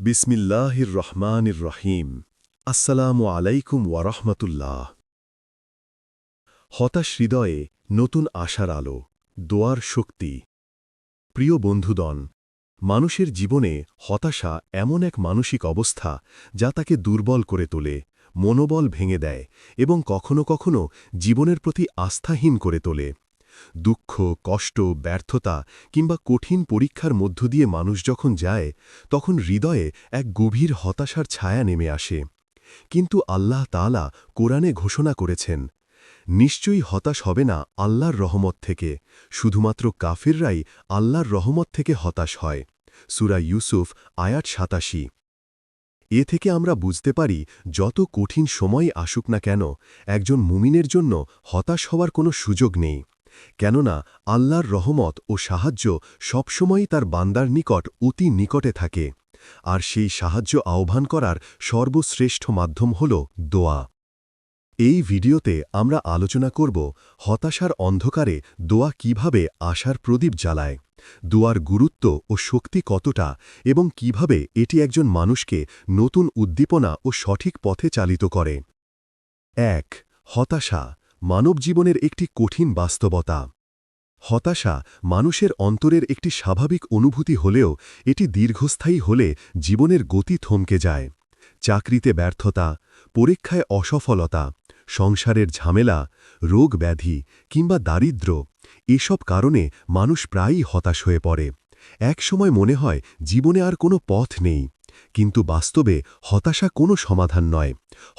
বিসমিল্লাহির রহমানির রহিম। আসসালামু আলাইকুম ওয়ারহমতুল্লাহ হতাশ হৃদয়ে নতুন আশার আলো, দোয়ার শক্তি। প্রিয় বন্ধুদন মানুষের জীবনে হতাশা এমন এক মানসিক অবস্থা যা তাকে দুর্বল করে তোলে, মনোবল ভেঙে দেয় এবং কখনো কখনো জীবনের প্রতি আস্থাহীন করে তোলে। দুঃখ, কষ্ট, ব্যর্থতা কিংবা কঠিন পরীক্ষার মধ্য দিয়ে মানুষ যখন যায়, তখন হৃদয়ে এক গভীর হতাশার ছায়া নেমে আসে। কিন্তু আল্লাহ তাআলা কোরআনে ঘোষণা করেছেন, নিশ্চয়ই হতাশ হবে না আল্লাহর রহমত থেকে, শুধুমাত্র কাফিররাই আল্লাহর রহমত থেকে হতাশ হয়। সুরা ইউসুফ, আয়াত সাতাশি। এ থেকে আমরা বুঝতে পারি, যত কঠিন সময় আসুক না কেন, একজন মুমিনের জন্য হতাশ হওয়ার কোনো সুযোগ নেই। কেননা আল্লাহর রহমত ও সাহায্য সবসময়ই তার বান্দার নিকট অতি নিকটে থাকে, আর সেই সাহায্য আহ্বান করার সর্বশ্রেষ্ঠ মাধ্যম হল দোয়া। এই ভিডিওতে আমরা আলোচনা করব হতাশার অন্ধকারে দোয়া কীভাবে আশার প্রদীপ জ্বালায়, দোয়ার গুরুত্ব ও শক্তি কতটা এবং কীভাবে এটি একজন মানুষকে নতুন উদ্দীপনা ও সঠিক পথে চালিত করে। এক, হতাশা। মানব জীবনের একটি কঠিন বাস্তবতা। হতাশা মানুষের অন্তরের একটি স্বাভাবিক অনুভূতি হলেও এটি দীর্ঘস্থায়ী হলে জীবনের গতি থমকে যায়। চাকরিতে ব্যর্থতা, পরীক্ষায় অসফলতা, সংসারের ঝামেলা, রোগ ব্যাধি কিংবা দারিদ্র্য এসব কারণে মানুষ প্রায়ই হতাশ হয়ে পড়ে। এক সময় মনে হয় জীবনে আর কোনো পথ নেই। কিন্তু বাস্তবে হতাশা কোনো সমাধান নয়।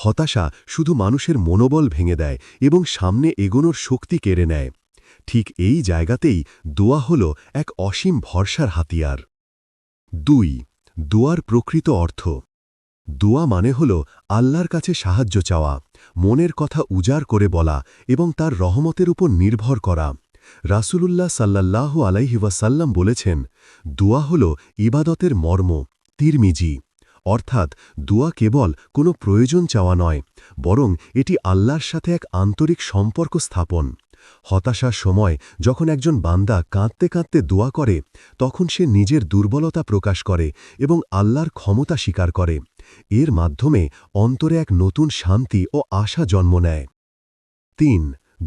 হতাশা শুধু মানুষের মনোবল ভেঙে দেয় এবং সামনে এগোনোর শক্তি কেড়ে নেয়। ঠিক এই জায়গাতেই দোয়া হল এক অসীম ভরসার হাতিয়ার। দুই, দোয়ার প্রকৃত অর্থ। দোয়া মানে হল আল্লাহর কাছে সাহায্য চাওয়া, মনের কথা উজাড় করে বলা এবং তার রহমতের উপর নির্ভর করা। রাসূলুল্লাহ সাল্লাল্লাহু আলাইহি ওয়াসাল্লাম বলেছেন, দোয়া হল ইবাদতের মর্ম। তিরমিজি অর্থাৎ দোয়া কেবল কোনো প্রয়োজন চাওয়া নয়, বরং এটি আল্লাহর সাথে এক আন্তরিক সম্পর্ক স্থাপন। হতাশার সময় যখন একজন বান্দা কাঁদতে কাঁদতে দোয়া করে, তখন সে নিজের দুর্বলতা প্রকাশ করে এবং আল্লাহর ক্ষমতা স্বীকার করে। এর মাধ্যমে অন্তরে এক নতুন শান্তি ও আশা জন্ম নেয়। তিন,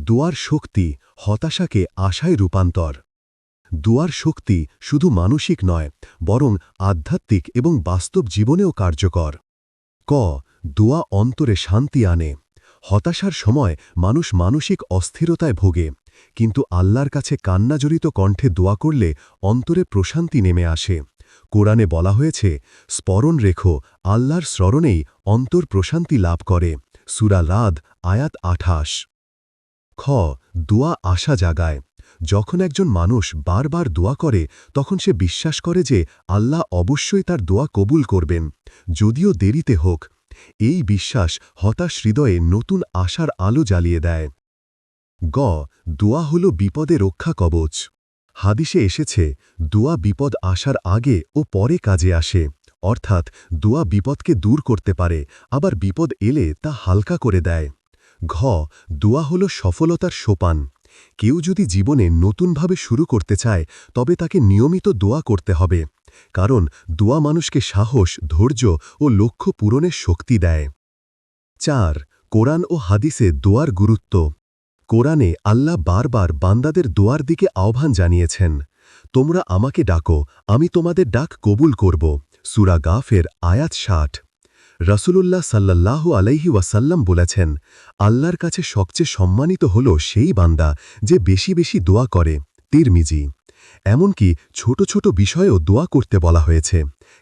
দোয়ার শক্তি হতাশাকে আশায় রূপান্তর। দোয়ার শক্তি শুধু মানসিক নয়, বরং আধ্যাত্মিক এবং বাস্তব জীবনেও কার্যকর। ক, দোয়া অন্তরে শান্তি আনে। হতাশার সময় মানুষ মানসিক অস্থিরতায় ভোগে, কিন্তু আল্লাহর কাছে কান্নাজড়িত কণ্ঠে দোয়া করলে অন্তরে প্রশান্তি নেমে আসে। কোরআনে বলা হয়েছে, স্মরণ রেখো, আল্লাহর স্মরণেই অন্তর প্রশান্তি লাভ করে। সুরা লাদ, আয়াত আঠাশ। খ, দোয়া আশা জাগায়। যখন একজন মানুষ বারবার দোয়া করে, তখন সে বিশ্বাস করে যে আল্লাহ অবশ্যই তার দোয়া কবুল করবেন, যদিও দেরিতে হোক। এই বিশ্বাস হতাশ হৃদয়ে নতুন আশার আলো জ্বালিয়ে দেয়। গ, দোয়া হল বিপদে রক্ষা কবচ। হাদিসে এসেছে, দোয়া বিপদ আসার আগে ও পরে কাজে আসে, অর্থাৎ দোয়া বিপদকে দূর করতে পারে, আবার বিপদ এলে তা হালকা করে দেয়। ঘ, দোয়া হল সফলতার সোপান। কেউ যদি জীবনে নতুনভাবে শুরু করতে চায়, তবে তাকে নিয়মিত দোয়া করতে হবে। কারণ দোয়া মানুষকে সাহস, ধৈর্য ও লক্ষ্য পূরণের শক্তি দেয়। চার, কোরআন ও হাদিসে দোয়ার গুরুত্ব। কোরআনে আল্লাহ বারবার বান্দাদের দোয়ার দিকে আহ্বান জানিয়েছেন, তোমরা আমাকে ডাকো, আমি তোমাদের ডাক কবুল করব। সুরা গাফের আয়াত ষাট। রসুলুল্লাহ সাল্লাল্লাহু আলাইহি ওয়াসাল্লাম বলেছেন, আল্লাহর কাছে সবচেয়ে সম্মানিত হল সেই বান্দা যে বেশি বেশি দোয়া করে, তিরমিজি। এমনকি ছোট ছোট বিষয়েও দোয়া করতে বলা হয়েছে,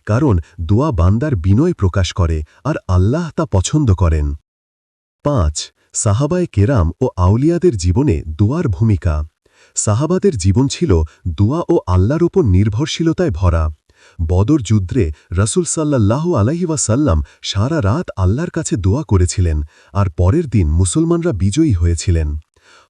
কারণ দোয়া বান্দার বিনয় প্রকাশ করে আর আল্লাহ তা পছন্দ করেন। পাঁচ, সাহাবায় কেরাম ও আউলিয়াদের জীবনে দোয়ার ভূমিকা। সাহাবাদের জীবন ছিল দোয়া ও আল্লাহর ওপর নির্ভরশীলতায় ভরা। বদর যুদ্ধে রসুল সাল্লাহ আলাইওয়াসাল্লাম সারা রাত আল্লাহর কাছে দোয়া করেছিলেন আর পরের দিন মুসলমানরা বিজয়ী হয়েছিলেন।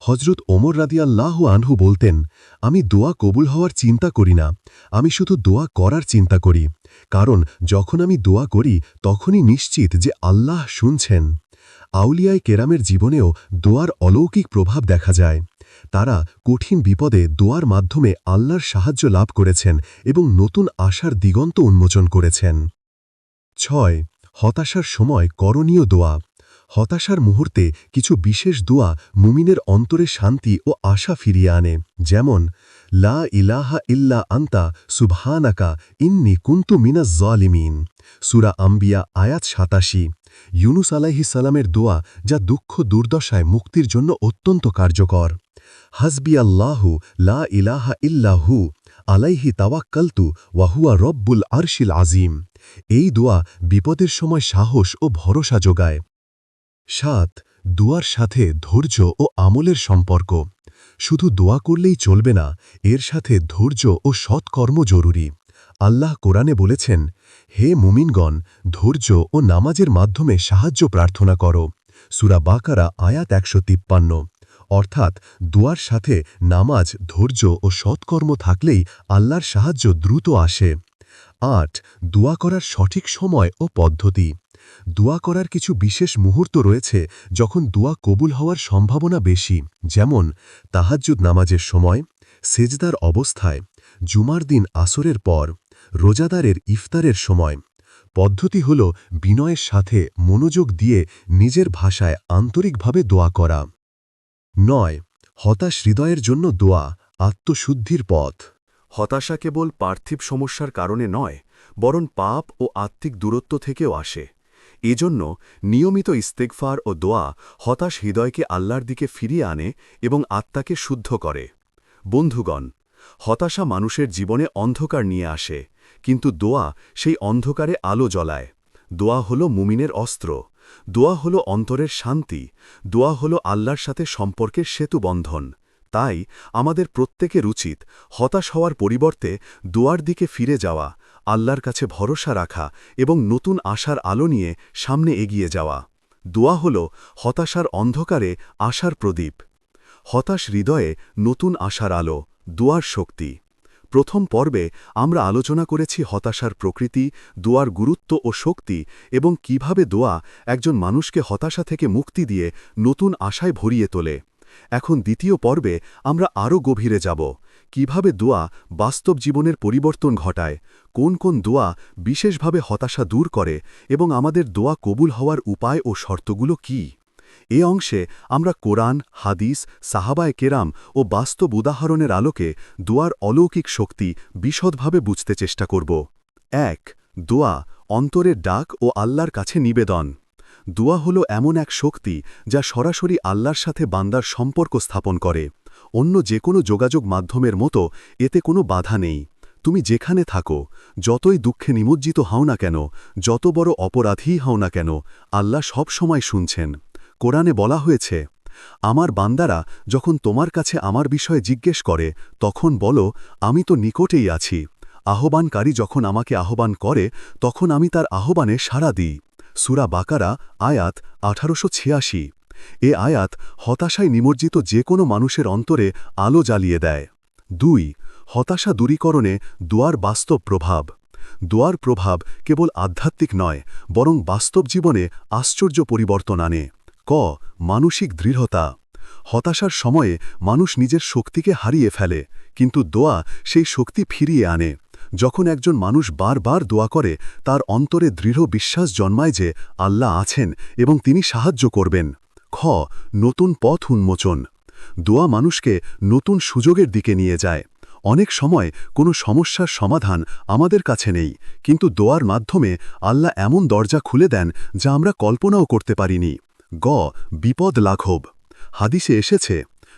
হজরত ওমর রাদিয়াল্লাহ আনহু বলতেন, আমি দোয়া কবুল হওয়ার চিন্তা করি না, আমি শুধু দোয়া করার চিন্তা করি, কারণ যখন আমি দোয়া করি তখনই নিশ্চিত যে আল্লাহ শুনছেন। আউলিয়ায় কেরামের জীবনেও দোয়ার অলৌকিক প্রভাব দেখা যায়। তারা কঠিন বিপদে দোয়ার মাধ্যমে আল্লাহর সাহায্য লাভ করেছেন এবং নতুন আশার দিগন্ত উন্মোচন করেছেন। ছয়, হতাশার সময় করণীয় দোয়া। হতাশার মুহূর্তে কিছু বিশেষ দোয়া মুমিনের অন্তরে শান্তি ও আশা ফিরিয়ে আনে, যেমন, লা ইলাহা ইল্লা আন্তা সুবহানাকা ইন্নি কুন্তু মিনাজ জলিমিন। সুরা আম্বিয়া, আয়াত সাতাশি। ইউনুস আলাইহি সালামের দোয়া যা দুঃখ দুর্দশায় মুক্তির জন্য অত্যন্ত কার্যকর। হাসবি আল্লাহু লা ইলাহা ইল্লাহু আলাইহি তাওয়াক্কালতু ওয়াহুয়া রব্বুল আরশিল আজিম এই দোয়া বিপদের সময় সাহস ও ভরসা যোগায়। সাত, দোয়ার সাথে ধৈর্য ও আমলের সম্পর্ক। শুধু দোয়া করলেই চলবে না, এর সাথে ধৈর্য ও সৎকর্ম জরুরি। আল্লাহ কোরআনে বলেছেন, হে মুমিনগণ, ধৈর্য ও নামাজের মাধ্যমে সাহায্য প্রার্থনা করো। সুরা বাকারা আয়াত একশো তিপ্পান্ন। অর্থাৎ দোয়ার সাথে নামাজ, ধৈর্য ও সৎকর্ম থাকলেই আল্লাহর সাহায্য দ্রুত আসে। আট, দোয়া করার সঠিক সময় ও পদ্ধতি। দোয়া করার কিছু বিশেষ মুহূর্ত রয়েছে যখন দোয়া কবুল হওয়ার সম্ভাবনা বেশি, যেমন তাহাজ্জুদ নামাজের সময়, সেজদার অবস্থায়, জুমার দিন আসরের পর, রোজাদারের ইফতারের সময়। পদ্ধতি হল বিনয়ের সাথে মনোযোগ দিয়ে নিজের ভাষায় আন্তরিকভাবে দোয়া করা। নয়, হতাশ হৃদয়ের জন্য দোয়া, আত্মশুদ্ধির পথ। হতাশা কেবল পার্থিব সমস্যার কারণে নয়, বরং পাপ ও আত্মিক দূরত্ব থেকেও আসে। এজন্য নিয়মিত ইস্তেকফার ও দোয়া হতাশ হৃদয়কে আল্লাহর দিকে ফিরিয়ে আনে এবং আত্মাকে শুদ্ধ করে। বন্ধুগণ, হতাশা মানুষের জীবনে অন্ধকার নিয়ে আসে, কিন্তু দোয়া সেই অন্ধকারে আলো জ্বলায়। দোয়া হল মুমিনের অস্ত্র। দোয়া হল অন্তরের শান্তি, দোয়া হল আল্লাহর সাথে সম্পর্কের সেতুবন্ধন তাই আমাদের প্রত্যেকের উচিত হতাশ হওয়ার পরিবর্তে দোয়ার দিকে ফিরে যাওয়া, আল্লাহর কাছে ভরসা রাখা এবং নতুন আশার আলো নিয়ে সামনে এগিয়ে যাওয়া। দোয়া হল হতাশার অন্ধকারে আশার প্রদীপ। হতাশ হৃদয়ে নতুন আশার আলো, দোয়ার শক্তি। প্রথম পর্বে আমরা আলোচনা করেছি হতাশার প্রকৃতি, দোয়ার গুরুত্ব ও শক্তি এবং কীভাবে দোয়া একজন মানুষকে হতাশা থেকে মুক্তি দিয়ে নতুন আশায় ভরিয়ে তোলে। এখন দ্বিতীয় পর্বে আমরা আরও গভীরে যাব। কীভাবে দোয়া বাস্তব জীবনের পরিবর্তন ঘটায়, কোন কোন দোয়া বিশেষভাবে হতাশা দূর করে এবং আমাদের দোয়া কবুল হওয়ার উপায় ও শর্তগুলো কি? এ অংশে আমরা কোরআন, হাদিস, সাহাবায় কেরাম ও বাস্তব উদাহরণের আলোকে দোয়ার অলৌকিক শক্তি বিশদভাবে বুঝতে চেষ্টা করব। এক, দোয়া অন্তরের ডাক ও আল্লাহর কাছে নিবেদন। দোয়া হল এমন এক শক্তি যা সরাসরি আল্লাহর সাথে বান্দার সম্পর্ক স্থাপন করে। অন্য যে কোনো যোগাযোগ মাধ্যমের মতো এতে কোনো বাধা নেই। তুমি যেখানে থাকো, যতই দুঃখে নিমজ্জিত হও না কেন, যত বড় অপরাধীই হও না কেন, আল্লাহ সব সময় শুনছেন। কোরআনে বলা হয়েছে, আমার বান্দারা যখন তোমার কাছে আমার বিষয়ে জিজ্ঞেস করে, তখন বলো, আমি তো নিকটেই আছি। আহ্বানকারী যখন আমাকে আহ্বান করে, তখন আমি তার আহ্বানে সাড়া দিই। সুরা বাকারা, আয়াত আঠারোশো ছিয়াশি। এ আয়াত হতাশায় নিমজ্জিত যে কোনো মানুষের অন্তরে আলো জ্বালিয়ে দেয়। দুই, হতাশা দূরীকরণে দুয়ার বাস্তব প্রভাব। দুয়ার প্রভাব কেবল আধ্যাত্মিক নয়, বরং বাস্তব জীবনে আশ্চর্য পরিবর্তন আনে। ক, মানসিক দৃঢ়তা। হতাশার সময়ে মানুষ নিজের শক্তিকে হারিয়ে ফেলে, কিন্তু দোয়া সেই শক্তি ফিরিয়ে আনে। যখন একজন মানুষ বারবার দোয়া করে, তার অন্তরে দৃঢ় বিশ্বাস জন্মায় যে আল্লাহ আছেন এবং তিনি সাহায্য করবেন। খ, নতুন পথ উন্মোচন। দোয়া মানুষকে নতুন সুযোগের দিকে নিয়ে যায়। অনেক সময় কোনো সমস্যার সমাধান আমাদের কাছে নেই, কিন্তু দোয়ার মাধ্যমে আল্লাহ এমন দরজা খুলে দেন যা আমরা কল্পনাও করতে পারিনি। গ, বিপদ লাঘব। হাদিসে এসেছে,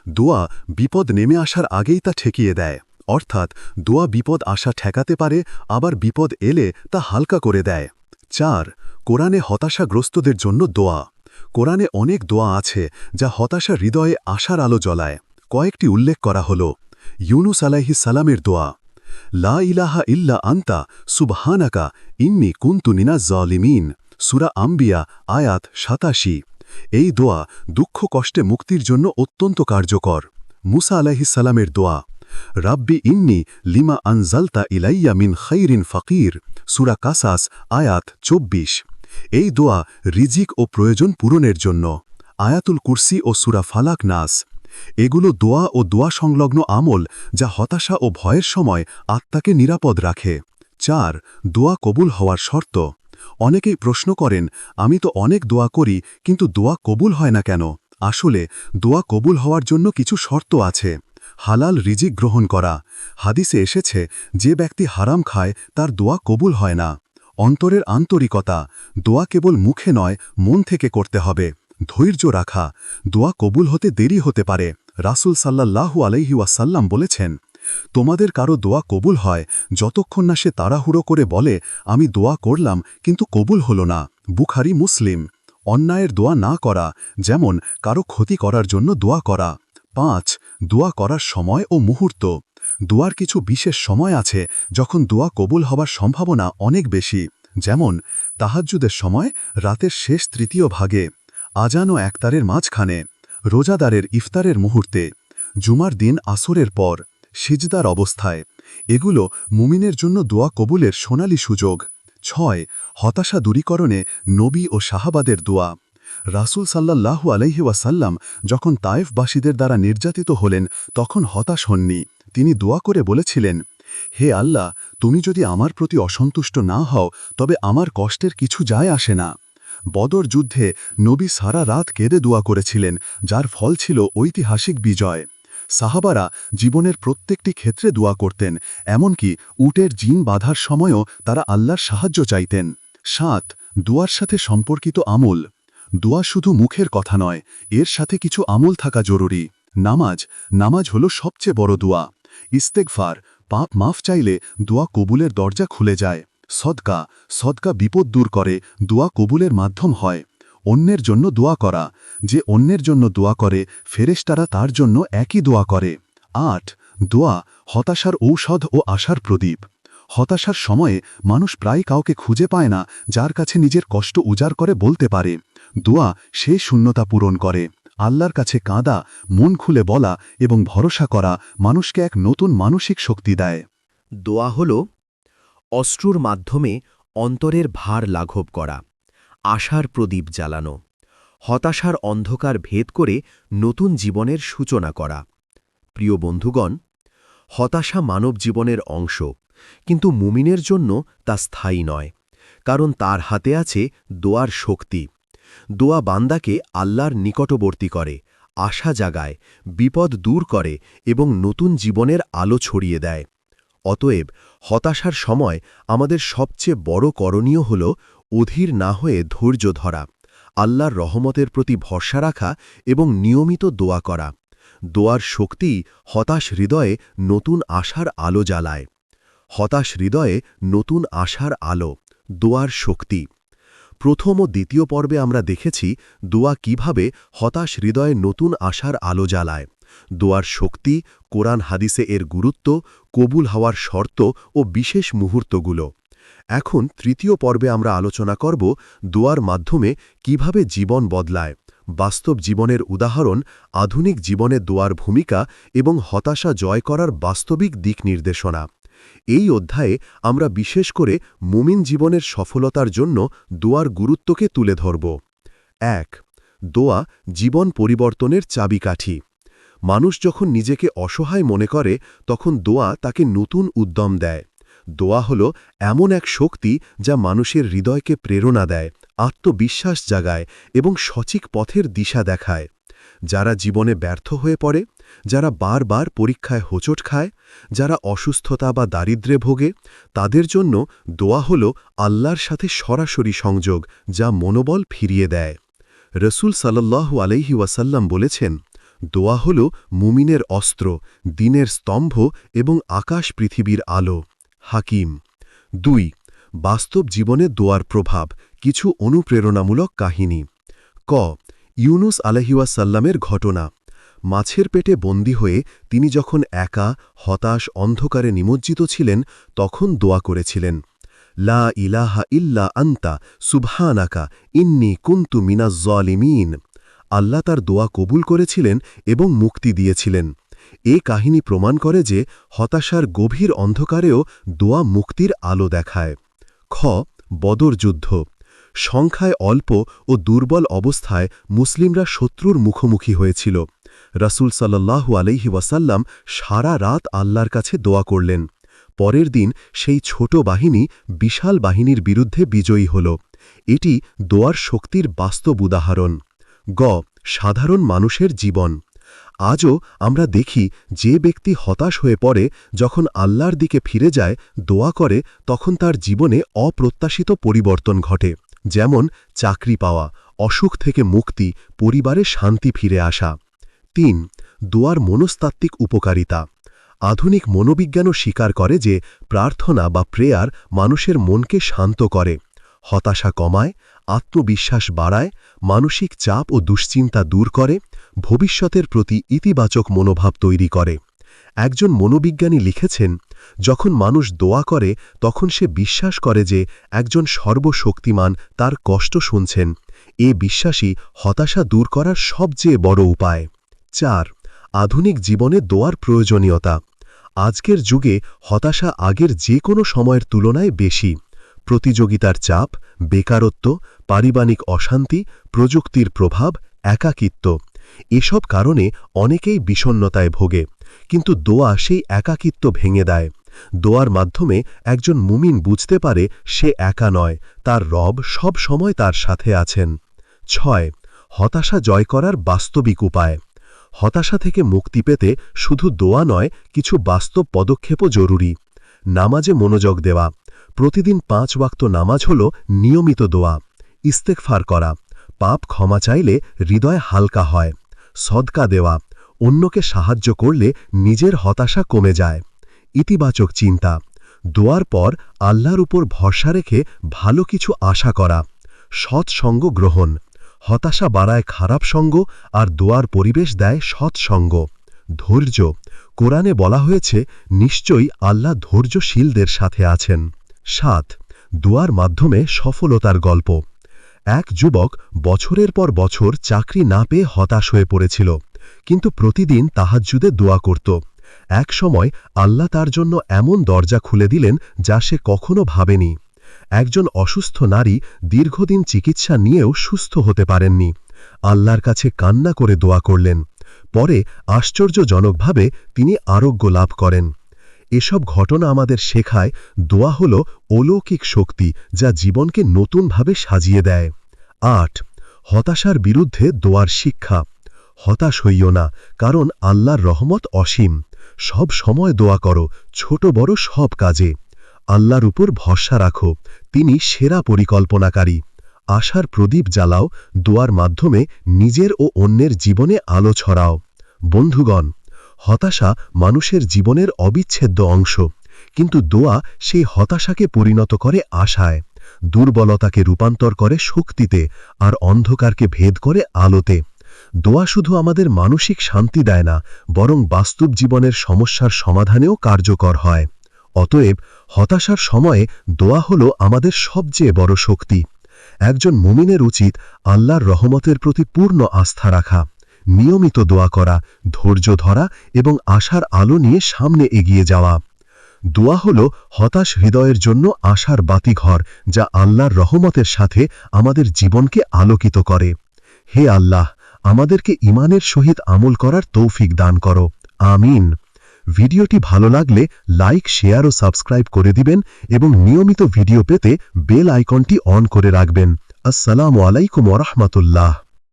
দোয়া বিপদ নেমে আসার আগেই তা ঠেকিয়ে দেয়। অর্থাৎ, দোয়া বিপদ আসা ঠেকাতে পারে, আবার বিপদ এলে তা হালকা করে দেয়। চার, কোরআনে হতাশাগ্রস্তদের জন্য দোয়া। কোরআনে অনেক দোয়া আছে, যা হতাশা হৃদয়ে আশার আলো জ্বলায়। কয়েকটি উল্লেখ করা হল। ইউনুস আলাইহি সালামের দোয়া, লা ইলাহা ইল্লা আন্তা সুবহানাকা ইন্নি কুন্তু নিনা জলিমিন সুরা আম্বিয়া, আয়াত সাতাশি। এই দোয়া দুঃখ কষ্টে মুক্তির জন্য অত্যন্ত কার্যকর। মুসা আলাইহিসালামের দোয়া, রাব্বি ইন্নি লিমা আনজালতা ইলাইয়া মিন খৈরিন ফকির সুরা কাসাস, আয়াত চব্বিশ। এই দোয়া রিজিক ও প্রয়োজন পূরণের জন্য। আয়াতুল কুরসি ও সুরা ফালাক নাস। এগুলো দোয়া ও দোয়া সংলগ্ন আমল যা হতাশা ও ভয়ের সময় আত্মাকে নিরাপদ রাখে। চার, দোয়া কবুল হওয়ার শর্ত। অনেকেই প্রশ্ন করেন, আমি তো অনেক দোয়া করি, কিন্তু দোয়া কবুল হয় না কেন? আসলে, দোয়া কবুল হওয়ার জন্য কিছু শর্ত আছে। হালাল রিজিক গ্রহণ করা। হাদিসে এসেছে, যে ব্যক্তি হারাম খায়, তার দোয়া কবুল হয় না। অন্তরের আন্তরিকতা। দোয়া কেবল মুখে নয়, মন থেকে করতে হবে। ধৈর্য রাখা। দোয়া কবুল হতে দেরি হতে পারে। রাসুল সাল্লাল্লাহু আলাইহি ওয়াসাল্লাম বলেছেন তোমাদের কারও দোয়া কবুল হয়, যতক্ষণ না সে তাড়াহুড়ো করে বলে, আমি দোয়া করলাম, কিন্তু কবুল হল না। বুখারি, মুসলিম। অন্যায়ের দোয়া না করা, যেমন কারও ক্ষতি করার জন্য দোয়া করা। পাঁচ, দোয়া করার সময় ও মুহূর্ত। দোয়ার কিছু বিশেষ সময় আছে, যখন দোয়া কবুল হবার সম্ভাবনা অনেক বেশি। যেমন, তাহাজ্জুদের সময় রাতের শেষ তৃতীয় ভাগে, আজান ও একতারের মাঝখানে, রোজাদারের ইফতারের মুহূর্তে, জুমার দিন আসরের পর। সিজদার অবস্থায়। এগুলো মুমিনের জন্য দোয়া কবুলের সোনালী সুযোগ। ছয়, হতাশা দূরীকরণে নবী ও শাহাবাদের দোয়া। রাসুল সাল্লাল্লাহু আলাইহি ওয়াসাল্লাম যখন তায়েফবাসীদের দ্বারা নির্যাতিত হলেন, তখন হতাশ হননি। তিনি দোয়া করে বলেছিলেন, হে আল্লাহ, তুমি যদি আমার প্রতি অসন্তুষ্ট না হও, তবে আমার কষ্টের কিছু যায় আসে না। বদর যুদ্ধে নবী সারা রাত কেঁদে দোয়া করেছিলেন, যার ফল ছিল ঐতিহাসিক বিজয়। সাহাবারা জীবনের প্রত্যেকটি ক্ষেত্রে দোয়া করতেন, এমনকি উটের জিন বাঁধার সময়ও তারা আল্লাহর সাহায্য চাইতেন। সাত, দোয়ার সাথে সম্পর্কিত আমল। দোয়া শুধু মুখের কথা নয়, এর সাথে কিছু আমল থাকা জরুরি। নামাজ নামাজ হল সবচেয়ে বড় দোয়া। ইস্তেকফার পাপ মাফ চাইলে দোয়া কবুলের দরজা খুলে যায়। সদকা সদকা বিপদ দূর করে, দোয়া কবুলের মাধ্যম হয়। অন্যের জন্য দোয়া করা। যে অন্যের জন্য দোয়া করে, ফেরেশতারা তার জন্য একই দোয়া করে। আট, দোয়া হতাশার ঔষধ ও আশার প্রদীপ। হতাশার সময়ে মানুষ প্রায় কাউকে খুঁজে পায় না, যার কাছে নিজের কষ্ট উজাড় করে বলতে পারে। দোয়া সে শূন্যতা পূরণ করে। আল্লাহর কাছে কাঁদা, মন খুলে বলা এবং ভরসা করা মানুষকে এক নতুন মানসিক শক্তি দেয়। দোয়া হল অশ্রুর মাধ্যমে অন্তরের ভার লাঘব করা। আশার প্রদীপ জ্বালানো, হতাশার অন্ধকার ভেদ করে নতুন জীবনের সূচনা করা। প্রিয় বন্ধুগণ, হতাশা মানব জীবনের অংশ, কিন্তু মুমিনের জন্য তা স্থায়ী নয়, কারণ তার হাতে আছে দোয়ার শক্তি। দোয়া বান্দাকে আল্লাহর নিকটবর্তী করে, আশা জাগায়, বিপদ দূর করে এবং নতুন জীবনের আলো ছড়িয়ে দেয়। অতএব হতাশার সময় আমাদের সবচেয়ে বড় করণীয় হল অধীর না হয়ে ধৈর্য ধরা, আল্লাহর রহমতের প্রতি ভরসা রাখা এবং নিয়মিত দোয়া করা। দোয়ার শক্তি হতাশ হৃদয়ে নতুন আশার আলো জ্বালায়। হতাশ হৃদয়ে নতুন আশার আলো, দোয়ার শক্তি। প্রথম ও দ্বিতীয় পর্বে আমরা দেখেছি দোয়া কীভাবে হতাশ হৃদয়ে নতুন আশার আলো জ্বালায়। দোয়ার শক্তি, কোরআন হাদিসে এর গুরুত্ব, কবুল হওয়ার শর্ত ও বিশেষ মুহূর্তগুলো। এখন তৃতীয় পর্বে আমরা আলোচনা করব দোয়ার মাধ্যমে কীভাবে জীবন বদলায়, বাস্তব জীবনের উদাহরণ, আধুনিক জীবনে দোয়ার ভূমিকা এবং হতাশা জয় করার বাস্তবিক দিক নির্দেশনা। এই অধ্যায়ে আমরা বিশেষ করে মুমিন জীবনের সফলতার জন্য দোয়ার গুরুত্বকে তুলে ধরব। এক, দোয়া জীবন পরিবর্তনের চাবিকাঠি। মানুষ যখন নিজেকে অসহায় মনে করে, তখন দোয়া তাকে নতুন উদ্যম দেয়। দোয়া হল এমন এক শক্তি যা মানুষের হৃদয়কে প্রেরণা দেয়, আত্মবিশ্বাস জাগায় এবং সচিক পথের দিশা দেখায়। যারা জীবনে ব্যর্থ হয়ে পড়ে, যারা বারবার পরীক্ষায় হোঁচট খায়, যারা অসুস্থতা বা দারিদ্রে ভোগে, তাদের জন্য দোয়া হল আল্লাহর সাথে সরাসরি সংযোগ যা মনোবল ফিরিয়ে দেয়। রসুল সাল্লাল্লাহু আলাইহি ওয়াসাল্লাম বলেছেন, দোয়া হল মুমিনের অস্ত্র, দিনের স্তম্ভ এবং আকাশ পৃথিবীর আলো। হাকিম। দুই, বাস্তব জীবনে দোয়ার প্রভাব, কিছু অনুপ্রেরণামূলক কাহিনী। ক, ইউনুস আলহিউসাল্লামের ঘটনা। মাছের পেটে বন্দী হয়ে তিনি যখন একা, হতাশ, অন্ধকারে নিমজ্জিত ছিলেন, তখন দোয়া করেছিলেন। লা ইলাহা ইল্লা আন্তা সুবহানাকা ইন্নি কুন্তু মিনাজ্জলিমিন। আল্লাহ তার দোয়া কবুল করেছিলেন এবং মুক্তি দিয়েছিলেন। এ কাহিনী প্রমাণ করে যে হতাশার গভীর অন্ধকারেও দোয়া মুক্তির আলো দেখায়। খ. বদর যুদ্ধ। সংখ্যায় অল্প ও দুর্বল অবস্থায় মুসলিমরা শত্রুর মুখোমুখি হয়েছিল। রাসুল সাল্লাল্লাহু আলাইহি ওয়াসাল্লাম সারা রাত আল্লাহর কাছে দোয়া করলেন। পরের দিন সেই ছোট বাহিনী বিশাল বাহিনীর বিরুদ্ধে বিজয়ী হল। এটি দোয়ার শক্তির বাস্তব উদাহরণ। গ. সাধারণ মানুষের জীবন। আজও আমরা দেখি যে ব্যক্তি হতাশ হয়ে পড়ে, যখন আল্লাহর দিকে ফিরে যায়, দোয়া করে, তখন তার জীবনে অপ্রত্যাশিত পরিবর্তন ঘটে, যেমন চাকরি পাওয়া, অসুখ থেকে মুক্তি, পরিবারে শান্তি ফিরে আসা। তিন, দোয়ার মনস্তাত্ত্বিক উপকারিতা। আধুনিক মনোবিজ্ঞানও স্বীকার করে যে প্রার্থনা বা প্রেয়ার মানুষের মনকে শান্ত করে, হতাশা কমায়, আত্মবিশ্বাস বাড়ায়, মানসিক চাপ ও দুশ্চিন্তা দূর করে ভবিষ্যতের প্রতি ইতিবাচক মনোভাব তৈরি করে। একজন মনোবিজ্ঞানী লিখেছেন, যখন মানুষ দোয়া করে, তখন সে বিশ্বাস করে যে একজন সর্বশক্তিমান তার কষ্ট শুনছেন। এ বিশ্বাসই হতাশা দূর করার সবচেয়ে বড় উপায়। চার, আধুনিক জীবনে দোয়ার প্রয়োজনীয়তা। আজকের যুগে হতাশা আগের যে কোনো সময়ের তুলনায় বেশি। প্রতিযোগিতার চাপ, বেকারত্ব, পারিবারিক অশান্তি, প্রযুক্তির প্রভাব, একাকিত্ব। এসব কারণে অনেকেই বিষণ্নতায় ভোগে, কিন্তু দোয়া সেই একাকিত্ব ভেঙে দেয়। দোয়ার মাধ্যমে একজন মুমিন বুঝতে পারে সে একা নয়, তার রব সব সময় তার সাথে আছেন। ছয়, হতাশা জয় করার বাস্তবিক উপায়। হতাশা থেকে মুক্তি পেতে শুধু দোয়া নয়, কিছু বাস্তব পদক্ষেপও জরুরি। নামাজে মনোযোগ দেওয়া। প্রতিদিন পাঁচ ওয়াক্ত নামাজ হল নিয়মিত দোয়া। ইস্তেকফার করা। পাপ ক্ষমা চাইলে হৃদয় হালকা হয়। সদকা দেওয়া, অন্যকে সাহায্য করলে নিজের হতাশা কমে যায়। ইতিবাচক চিন্তা, দোয়ার পর আল্লাহর উপর ভরসা রেখে ভালো কিছু আশা করা সৎসঙ্গ গ্রহণ, হতাশা বাড়ায় খারাপ সঙ্গ আর দোয়ার পরিবেশ দেয় সৎসঙ্গ ধৈর্য, কোরআনে বলা হয়েছে, নিশ্চয়ই আল্লাহ ধৈর্যশীলদের সাথে আছেন। সাত, দোয়ার মাধ্যমে সফলতার গল্প। এক যুবক বছরের পর বছর চাকরি না পেয়ে হতাশ হয়ে পড়েছিল, কিন্তু প্রতিদিন তাহাজ্জুদে দোয়া করত। এক সময় আল্লাহ তার জন্য এমন দরজা খুলে দিলেন যা সে কখনো ভাবেনি। একজন অসুস্থ নারী দীর্ঘদিন চিকিৎসা নিয়েও সুস্থ হতে পারেননি। আল্লাহর কাছে কান্না করে দোয়া করলেন। পরে আশ্চর্যজনকভাবে তিনি আরোগ্য লাভ করেন। এসব ঘটনা আমাদের শেখায় দোয়া হল অলৌকিক শক্তি যা জীবনকে নতুনভাবে সাজিয়ে দেয়। আট, হতাশার বিরুদ্ধে দোয়ার শিক্ষা। হতাশ হইও না, কারণ আল্লাহর রহমত অসীম। সব সময় দোয়া করো, ছোট বড় সব কাজে। আল্লাহর উপর ভরসা রাখো, তিনি সেরা পরিকল্পনাকারী। আশার প্রদীপ জ্বালাও, দোয়ার মাধ্যমে নিজের ও অন্যের জীবনে আলো ছড়াও। বন্ধুগণ হতাশা মানুষের জীবনের অবিচ্ছেদ্য অংশ। কিন্তু দোয়া সেই হতাশাকে পরিণত করে আশায়, দুর্বলতাকে রূপান্তর করে শক্তিতে আর অন্ধকারকে ভেদ করে আলোতে। দোয়া শুধু আমাদের মানসিক শান্তি দেয় না, বরং বাস্তব জীবনের সমস্যার সমাধানেও কার্যকর হয়। অতএব হতাশার সময়ে দোয়া হল আমাদের সবচেয়ে বড় শক্তি। একজন মুমিনের উচিত আল্লাহর রহমতের প্রতি পূর্ণ আস্থা রাখা। নিয়মিত দোয়া করা, ধৈর্য ধরা এবং আশার আলো নিয়ে সামনে এগিয়ে যাওয়া। দোয়া হল হতাশ হৃদয়ের জন্য আশার বাতিঘর, যা আল্লাহর রহমতের সাথে আমাদের জীবনকে আলোকিত করে। হে আল্লাহ, আমাদেরকে ইমানের সহিত আমল করার তৌফিক দান করো। আমিন। ভিডিওটি ভালো লাগলে লাইক, শেয়ার ও সাবস্ক্রাইব করে দিবেন এবং নিয়মিত ভিডিও পেতে বেল আইকনটি অন করে রাখবেন। আসসালামু আলাইকুম ওরহমতুল্লাহ